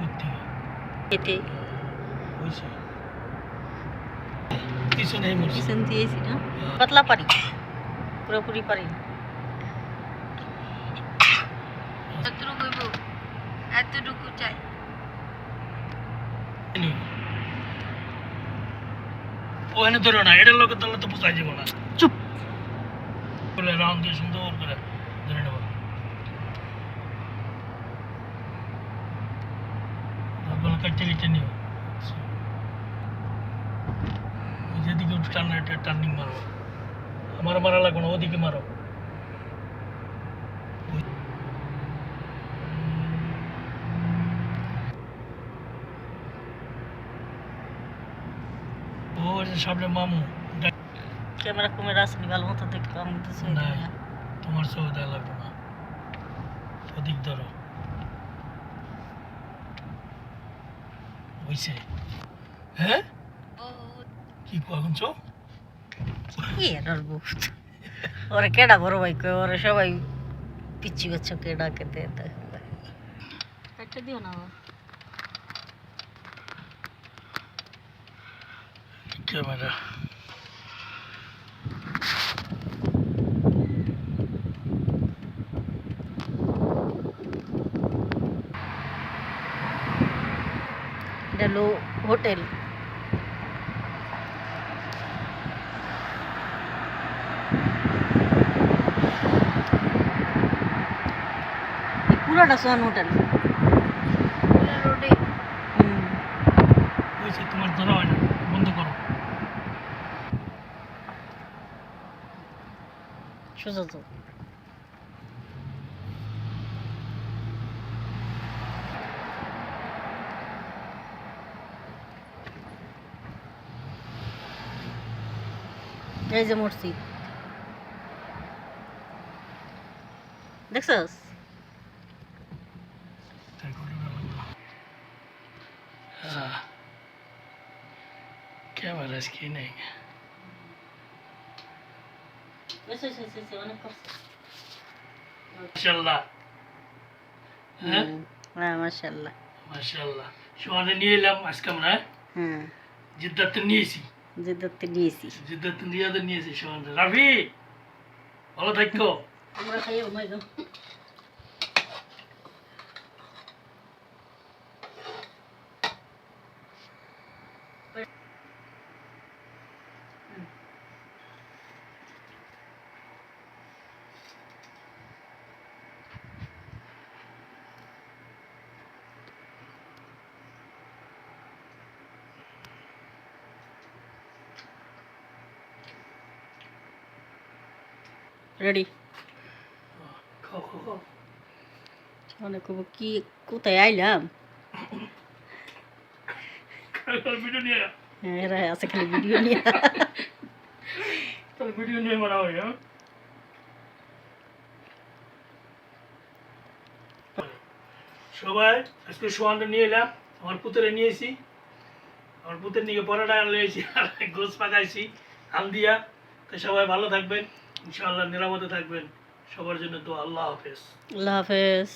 করতে এতে পিছন দিয়েছি না পাতলা পারি পুরোপুরি পারি এতটুকু এতটুকু চাই ওখানে ধরো না এটার লোকের দলে তো বোঝাই যাব না বলে রাউন্ড দিয়ে সুন্দর করে ধরে নেব। যেদিকে টার্ন মারো আমার মারা লাগবে না, ওদিকে মারো। সামনে মামু। ক্যামেরা কুমেরা আসেনি ভালো মতো দেখতে আমি তো সেই নাই তোমার চোখ দেওয়া লাগবে না। ওদিক ধরো। হইছে হ্যাঁ? কি কো এখন চো? কি এটার বহুত ওরা কেডা বড় ভাই কয় ওরা সবাই পিচ্ছি বাচ্চা কেডা কেতে একটা দিও না ক্যামেরা। এটা হলো হোটেল। এই পুরোটা সোয়ান হোটেল। তোমার ধরা হয় না বন্ধ করো। সোজা এই যে মসজিদ দেখছস? তাই করে হ্যাঁ ক্যামেরা কি নেই মাশাল্লাহ হ্যাঁ? হ্যাঁ মাশাল্লাহ মাশাল্লাহ সোয়ানে নিয়ে এলাম আজকে আমরা। হ্যাঁ। জিদ্দাতে নিয়েছি। ধরতে নিয়েছি। জিদ্দাতে নিয়ে নিয়েছি রাফি ভালো থাকো। আমরা খাইও মাই রেডি অনেক কি কোথায় আইলাম। হ্যাঁ আছে খালি ভিডিও নিয়ে ভিডিও নিয়ে মারা হয় সবাই আজকে সোয়ানটা নিয়ে এলাম। আমার পুতরে নিয়েছি আমার পুতের নিয়ে পরোটা নিয়েছি আর গোস পাকাইছি আম দিয়া। তো সবাই ভালো থাকবেন। ইনশাআল্লাহ নিরাপদে থাকবেন। সবার জন্য তো আল্লাহ হাফেজ। আল্লাহ হাফেজ।